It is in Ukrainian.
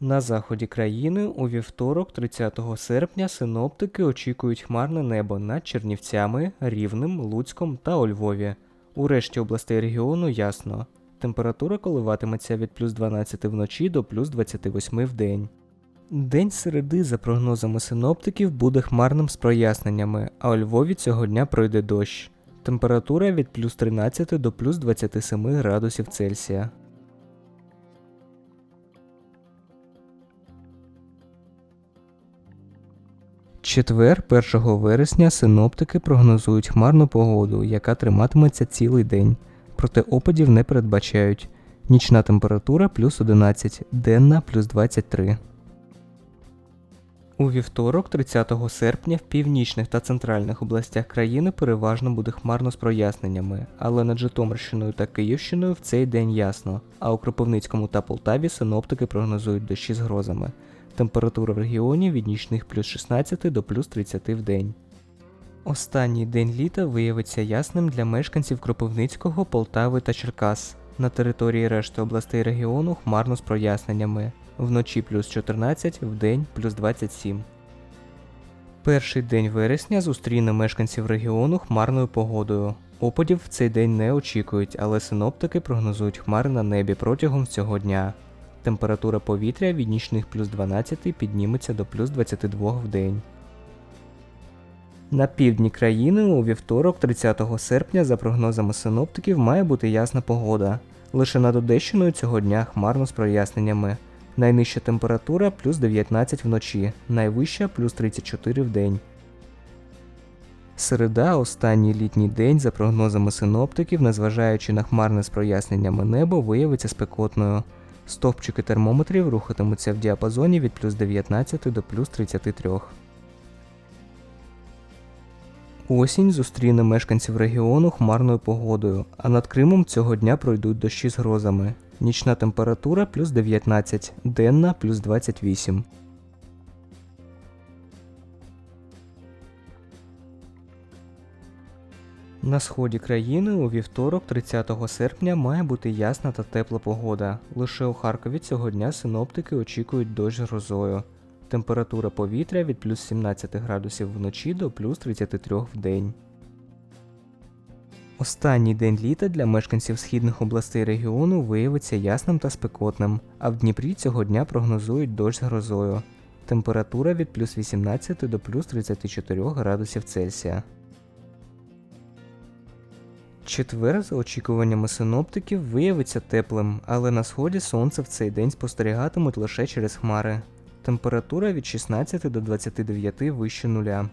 На заході країни у вівторок, 30 серпня, синоптики очікують хмарне небо над Чернівцями, Рівнем, Луцьком та у Львові. У решті областей регіону ясно. Температура коливатиметься від плюс 12 вночі до плюс 28 в день. День середи, за прогнозами синоптиків, буде хмарним з проясненнями, а у Львові цього дня пройде дощ. Температура від плюс 13 до плюс 27 градусів Цельсія. Четвер, 1 вересня, синоптики прогнозують хмарну погоду, яка триматиметься цілий день. Проте опадів не передбачають. Нічна температура плюс 11, денна плюс 23. У вівторок, 30 серпня, в північних та центральних областях країни переважно буде хмарно з проясненнями, але над Житомирщиною та Київщиною в цей день ясно, а у Кропивницькому та Полтаві синоптики прогнозують дощі з грозами. Температура в регіоні від нічних плюс 16 до плюс 30 в день. Останній день літа виявиться ясним для мешканців Кропивницького, Полтави та Черкас. На території решти областей регіону хмарно з проясненнями. Вночі плюс 14, вдень плюс 27. Перший день вересня зустріне мешканців регіону хмарною погодою. Опадів в цей день не очікують, але синоптики прогнозують хмари на небі протягом цього дня. Температура повітря від нічних плюс 12 підніметься до плюс 22 в день. На півдні країни у вівторок, 30 серпня, за прогнозами синоптиків, має бути ясна погода. Лише над Одещиною цього дня хмарно з проясненнями. Найнижча температура плюс 19 вночі, найвища плюс 34 в день. Середа, останній літній день, за прогнозами синоптиків, незважаючи на хмарне з проясненнями небо, виявиться спекотною. Стовпчики термометрів рухатимуться в діапазоні від плюс 19 до плюс 33. Осінь зустріне мешканців регіону хмарною погодою, а над Кримом цього дня пройдуть дощі з грозами. Нічна температура плюс 19, денна плюс 28. На сході країни у вівторок, 30 серпня, має бути ясна та тепла погода. Лише у Харкові цього дня синоптики очікують дощ грозою. Температура повітря від плюс 17 градусів вночі до плюс 33 в день. Останній день літа для мешканців східних областей регіону виявиться ясним та спекотним, а в Дніпрі цього дня прогнозують дощ грозою. Температура від плюс 18 до плюс 34 градусів Цельсія. Четвер, за очікуваннями синоптиків, виявиться теплим, але на сході сонце в цей день спостерігатимуть лише через хмари. Температура від 16 до 29 вище нуля.